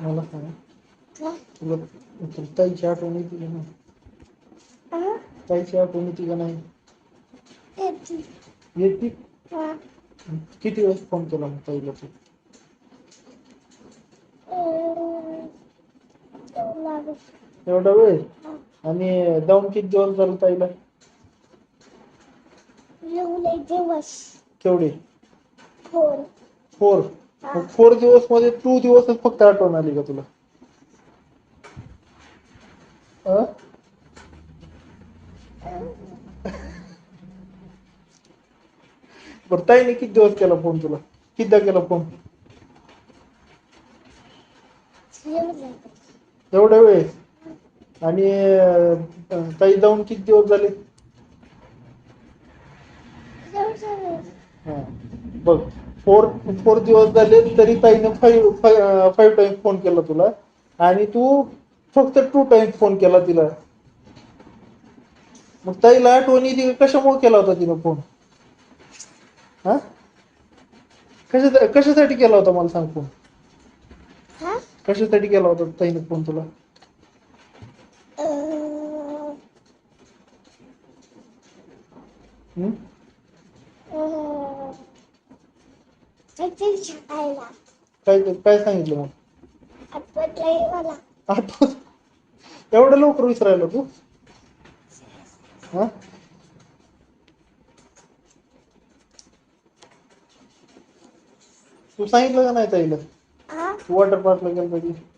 मला सांग काय तुला ताईची आठवण येते का नाही? ताईची आठवण येते का नाही येते. किती वेळेस फोन केला मग ताईला तू. एवढा वेळ. आणि जाऊन किती दिवस झालं ताईला दिवस केवढे फोर फोर. मग फोर दिवसमध्ये टू दिवसच फक्त आठवण आली का तुला अं? बरं ताईने किती दिवस केला फोन तुला कितीदा केला फोन. एवढ्या वेळेस आणि ताई जाऊन किती दिवस झाले. हा. बघ फोर फोर दिवस झाले तरी ताईने फाईव्ह फाईव्ह टाइम्स फोन केला तुला. आणि तू फक्त टू टाइम्स फोन केला तिला. मग ताईला आठवण का कशामुळे केला होता तिने फोन हा? कशा कशासाठी केला होता मला सांग फोन? कशासाठी केला होता ताईने फोन तुला? हम्म? अं, काहीतरी शिकायला काय काय सांगितलं मग मला आठवत एवढं लवकर विसरायला तू हा तू सांगितलं का नाही ताईला हा? वॉटर पार्कला गेलं पाहिजे तुम्ही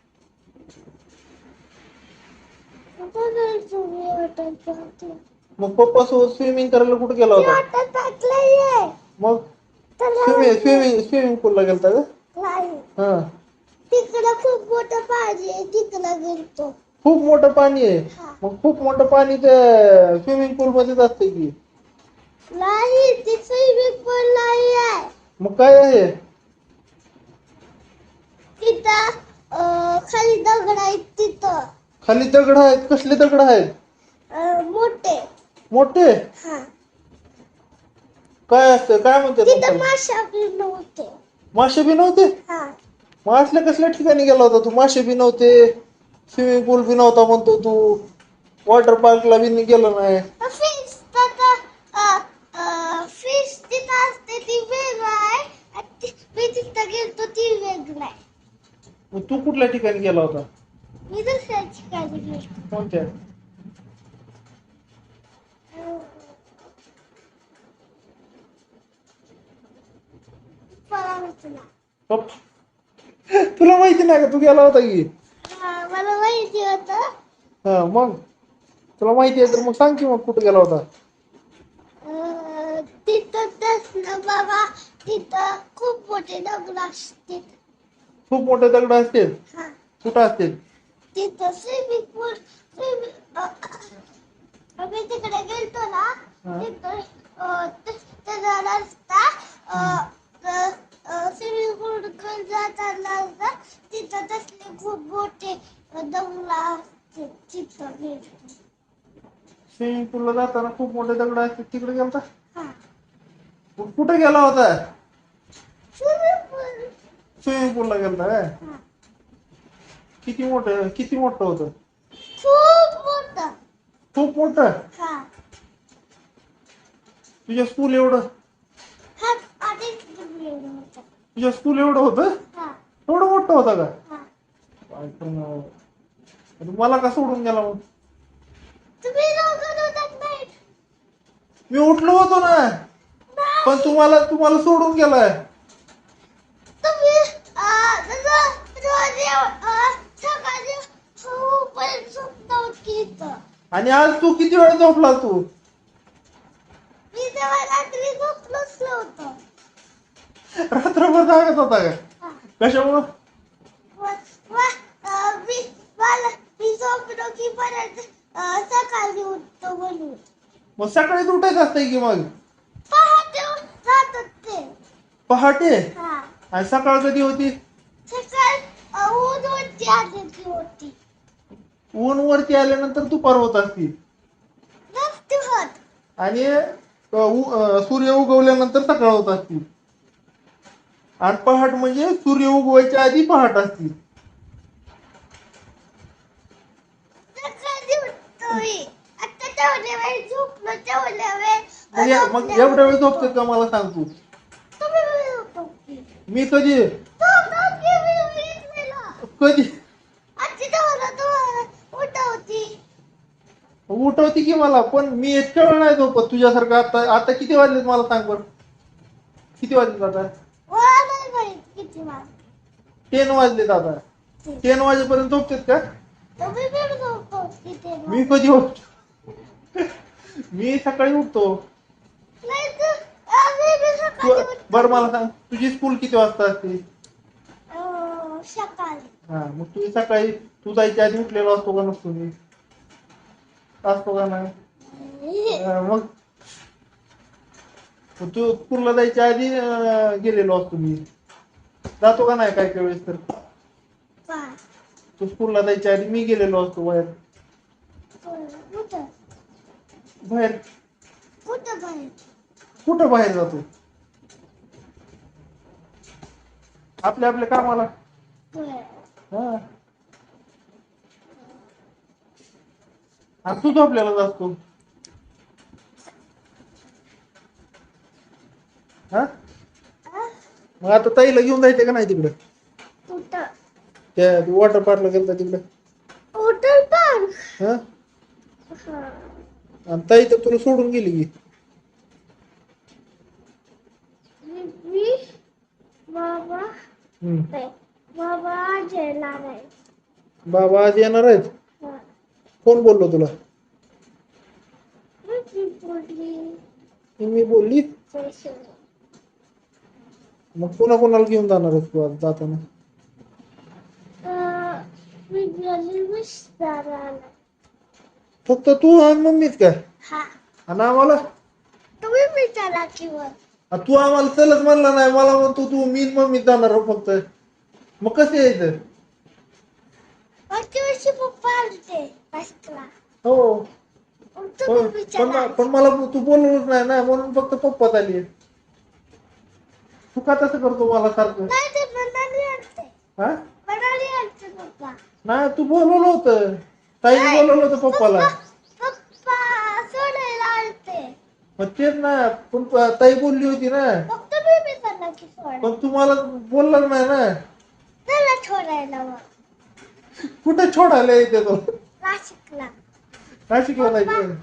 मग पप्पा सोबत स्विमिंग करायला कुठे गेला होता मग स्विमिंग स्विमिंग स्विमिंग पूलला गेलता का? नाही. हा. तिकडं खूप मोठं पाणी आहे तिकडं गेलतो. खूप मोठं पाणी आहे? हा. मग खूप मोठं पाणी त्या स्विमिंग पूल मध्येच असते की? नाही ती स्विमिंग पूल नाही आहे. मग काय आहे? तिथं अं, खाली दगड आहेत तिथं. खाली दगड आहेत? कसले दगड आहेत? अं, मोठे. मोठे? हा. काय असतं? काय म्हणते माशा बी नव्हते. मासे बी नव्हते? हा. मग असल्या कसल्या ठिकाणी गेला होता तू? मासे बी नव्हते. स्विमिंग पूल बी नव्हता म्हणतो तू. वॉटर पार्कला बी गेलो नाही. फिश तिथं फिश तिथं असते ती वेगळं आहे. आणि ती- मी तिथं गेलतो ती वेगळं आहे. मग तू कुठल्या ठिकाणी गेला होता? मी दुसऱ्या ठिकाणी गेलो कोणत्या अं, मला वाटलं. पप्पा तुला माहिती नाही का? तू गेला होता की? मला माहिती होतं हा मग? तुला माहिती आहे तर मग सांग की मग कुठे गेला होता? तिथं तसलं बाबा तिथं खूप मोठे दगड असते खूप मोठे दगड असतील. हा कुठं असतील? तिथं स्विमिंग पूल आम्ही तिकडे गेलतो ना हा. तिथं अं, त- त्याचा रस्ता स्विमिंग पूल जाताना ना, तिथं तसले खूप मोठे दगड असते तिथं स्विमिंग पूलला जाताना खूप मोठे दगड असतील तिकडे गेलता? हा. मग कुठे गेला होता? स्विमिंग पूल स्विमिंग पूलला गेलता काय? किती मोठं किती मोठं होतं? खूप मोठं. खूप मोठं? हा. तुझ्या स्कूल एवढं? तुझ्या स्कूल एवढं होतं? हा. एवढं मोठं होतं का? काय मला का सोडून गेला मग? तुम्ही होतात मी उठलो होतो ना. पण तुम्हाला तुम्हाला सोडून गेलाय. तुम्ही अं, जसं रोज येऊ- अं, सकाळी झोपेपर्यंत झोपतो की इथं. आणि आज तू किती वेळ झोपला तू? मी तेव्हा रात्री झोपलोच नव्हतं. रात्रभर जागत होता का. कशामुळं सकाळी उठतो म्हणून मग सकाळीच उठायचं असतंय की मग? पहाटे? जातात ते पहाटे हा आणि सकाळ कधी होती सकाळ ऊन वरती आलेली होती? ऊन वरती आल्यानंतर दुपार होत असती. नसती होत. आणि अ, उ- अ, सूर्य उगवल्यानंतर सकाळ होत असती. आणि पहाट म्हणजे सूर्य उगवायच्या आधी पहाट असते म्हणजे मग एवढ्या वेळ झोपते का मला सांग तू? मी कधी? कधी? उठवती की मला? पण मी इतक्या वेळ नाही झोपत तुझ्यासारखं. आता आता किती वाजलेत मला सांग बरं? किती वाजलेत आता? किती वाजता? टेन वाजलेत आता टेन वाजेपर्यंत झोपतेत का? तुम्ही वेळ झोपतो किती मी कधी उठतो? मी सकाळी उठतो. नाही तर आम्ही बी तू सकाळी उठतो. बरं मला सांग तुझी स्कूल किती वाजता असते? अं, सकाळी. हा मग तू सकाळी तू जायच्या आधी उठलेला असतो का नसतो मी? असतो का नाही? मग? मग तू स्कूलला जायच्या आधी अं, गेलेलो असतो मी. जातो का नाही काय काय वेळेस तर? तू स्कूलला जायच्या आधी मी गेलेलो असतो बाहेर. बाहेर? कुठं बाहेर? जातो? आपल्या आपल्या कामाला. हा. तू झोपलेला असतो हा? मग आता ताईला घेऊन जायचं का नाही तिकडे? कुठं त्या वॉटर पार्कला गेलता तिकडे. वॉटर पार्क हा. आणि ताई तर तुला सोडून गेली की. मी बाबा हम्म. नाही बाबा आज येणार आहे. बाबा आज येणार आहेत? हा. कोण बोललो तुला? मी ती बोलली. ती मी बोलली? पैसे मग पुन्हा कोणाला घेऊन जाणार आहेस तू आज जाताना? मी फक्त तू आणि मम्मीच काय हा. आणि आम्हाला? तुम्ही किंवा. आ, तू आम्हाला चलच म्हणला नाही मला म्हणतो तू मी आणि मम्मी जाणार आहोत फक्त. मग कसं यायचं? मागच्या वर्षी पप्पा आलते नाशिकला हो. पण तुम्ही पण विचारा पण मला तू बोलवलंच नाही ना म्हणून फक्त पप्पाच आली तू का तसं करतो मला सारखं? नाही ते हा? नाही बोलवलं होतं. ताईने नाही. बोलवलं होतं पप्पाला. मग तेच ना पण ताई बोलली होती ना. पण तू मला बोलला नाही ना. कुठे छोडायला येते तो? नाशिकला. नाशिकला जायचं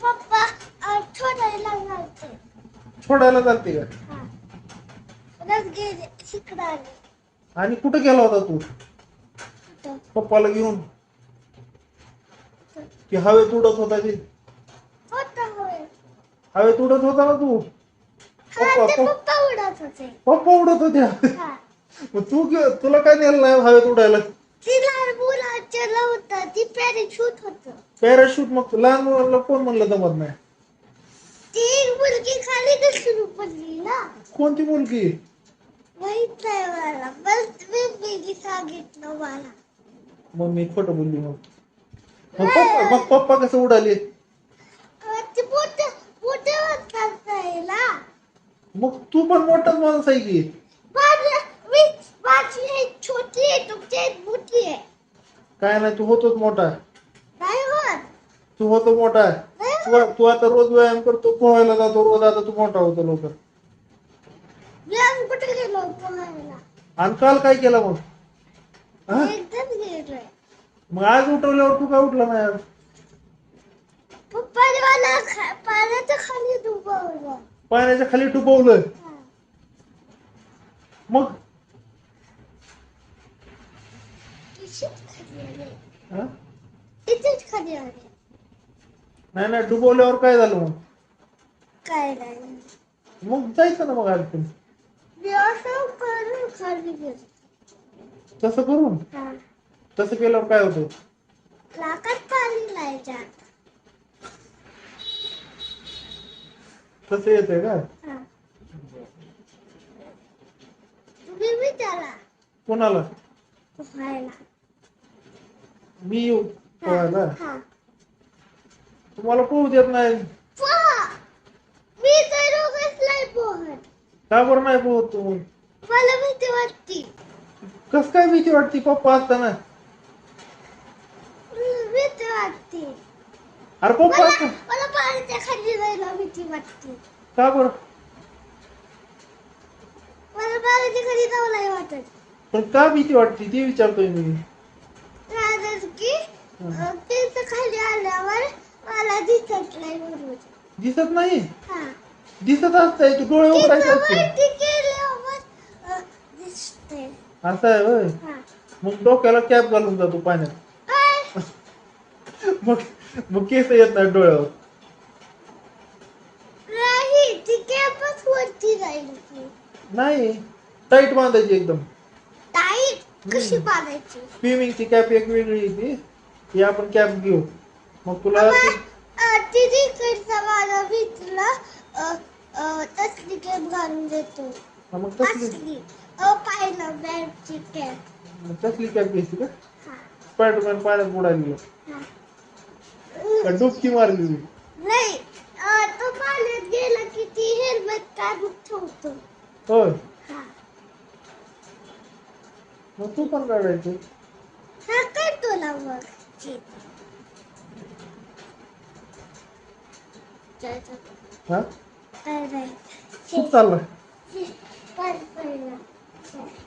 पप्पा अ, सोडायला चालते का? हा. आणि कुठे गेला होता तू? पप्पाला घेऊन. की हवेत उडत होता होय. हवेत उडत होता ना तू? पप्पा पप्पा. पप्पा उडत होते. पप्पा उडत होते? हा. मग तू गे- तुला काय नेलं नाही हवेत उडायला? ती पॅरेशूट होतं. पॅराशूट मग लहान मुलांना कोण म्हणलं जमत नाही? ती मुलगी खाली घसरून पडली ना कोणती मुलगी माहित नाही मला बस मी बेगी सांगितलं मला मग मी खोटं बोलली मग मग पप्पा मग पप्पा कसं उडाले ती मोठं मोठं ना। मग तू पण मोठाच माणूस आहे की? माझं मी माझी आहे छोटी आहे तुमची आहे मोठी आहे काय नाही तू होतोच मोठा नाही होत तू होतो मोठा तू तू आता रोज व्यायाम करतो पोहायला जातो रोज आता तू मोठा होतो लवकर. मी आज कुठे गेलो पोहायला? आणि काल काय केलं मग? हा? गेलोय. मग आज उठवल्यावर तू काय उठला नाही आज? पप्पाने मला खा- पाण्याच्या खाली डुबवलं. पाण्याच्या खाली डुबवलं हा. मग? इथेच खाली आले हा? इथेच खाली आले नाही नाही डुबवल्यावर काय झालं मग? काय नाही मग जायचं ना मग मी असं करून खाली गेलो. तसं करून? हा. तसं केल्यावर काय होतं? लाकात पाणी नाही जात. तसं येतंय का? हा. तुम्ही कोणाला? पोहायला मी येऊ पोहायला? हा. तुम्हाला पोहू देत नाही. मी तर रोगच नाही पोहत. का बरं नाही पोहत मला भीती वाटती. कस काय भीती वाटते? पप्पा असताना. भीती अरे पप्पा मला मला पाण्याच्या खाली जायला भीती वाटते. का बरं? मला पाण्याच्या खाली जाऊ नाही वाटत. पण का भीती वाटते? ते विचारतोय मी. कारण की अं, त्याचं खाली आल्यावर मला दिसत नाही दिसत नाही? हा. दिसत असतंय तू डोळे उघडायचे असते वरती गेल्यावर अं, दिसतंय. असं आहे होय? हा. मग डोक्याला कॅप घालून जातो पाण्यात. मग मग केस येत नाही डोळ्यावर. नाही ती कॅपच वरती जाईल की नाही टाईट बांधायची एकदम. टाईट? कशी. बांधायची? स्विमिंगची कॅप एक वेगळी येते ती. आपण कॅप घेऊ. मग तुला तिकडचा माझा मित्र तसली कॅप घालून देतो मग तसली असली. अं, पाहिलं बॅटची कॅप मग तसली कॅप घ्यायची का? हा. स्पायडरमॅन पाण्यात बुडायला डुबकी मारली नाही तो पाण्यात गेला की ती हेल्मेट काढून ठेवतो. होय. हा. मग तू पण काढायचं. हा करतो ना मग. ठीक. चल, चल. हा काय नाही खूप चालला पर- पहिलं. चल.